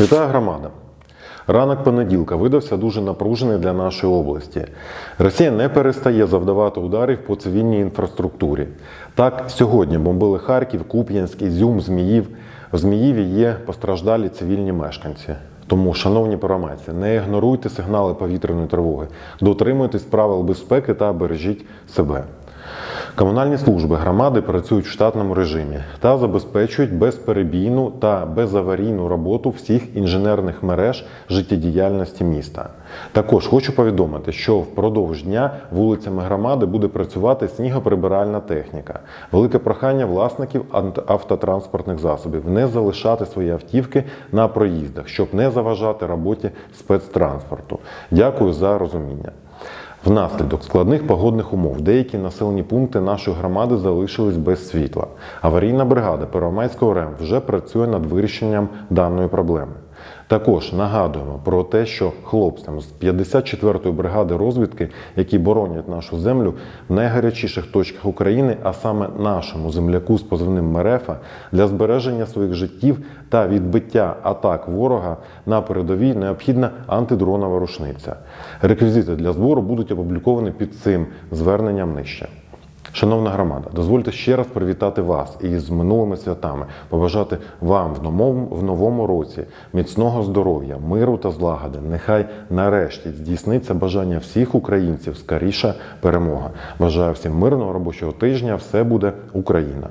Вітаю громада! Ранок понеділка видався дуже напружений для нашої області. Росія не перестає завдавати ударів по цивільній інфраструктурі. Так, сьогодні бомбили Харків, Куп'янськ, Ізюм, Зміїв. В Зміїві є постраждалі цивільні мешканці. Тому, шановні парамайці, не ігноруйте сигнали повітряної тривоги, дотримуйтесь правил безпеки та бережіть себе. Комунальні служби громади працюють в штатному режимі та забезпечують безперебійну та безаварійну роботу всіх інженерних мереж життєдіяльності міста. Також хочу повідомити, що впродовж дня вулицями громади буде працювати снігоприбиральна техніка. Велике прохання власників автотранспортних засобів не залишати свої автівки на проїздах, щоб не заважати роботі спецтранспорту. Дякую за розуміння. Внаслідок складних погодних умов деякі населені пункти нашої громади залишились без світла. Аварійна бригада Первомайського РЕМ вже працює над вирішенням даної проблеми. Також нагадуємо про те, що хлопцям з 54-ї бригади розвідки, які боронять нашу землю в найгарячіших точках України, а саме нашому земляку з позивним Мерефа, для збереження своїх життів та відбиття атак ворога на передовій необхідна антидронова рушниця. Реквізити для збору будуть опубліковані під цим зверненням нижче. Шановна громада, дозвольте ще раз привітати вас із минулими святами, побажати вам в новому, в новому році міцного здоров'я, миру та злагоди. Нехай нарешті здійсниться бажання всіх українців скоріша перемога. Бажаю всім мирного робочого тижня. Все буде Україна!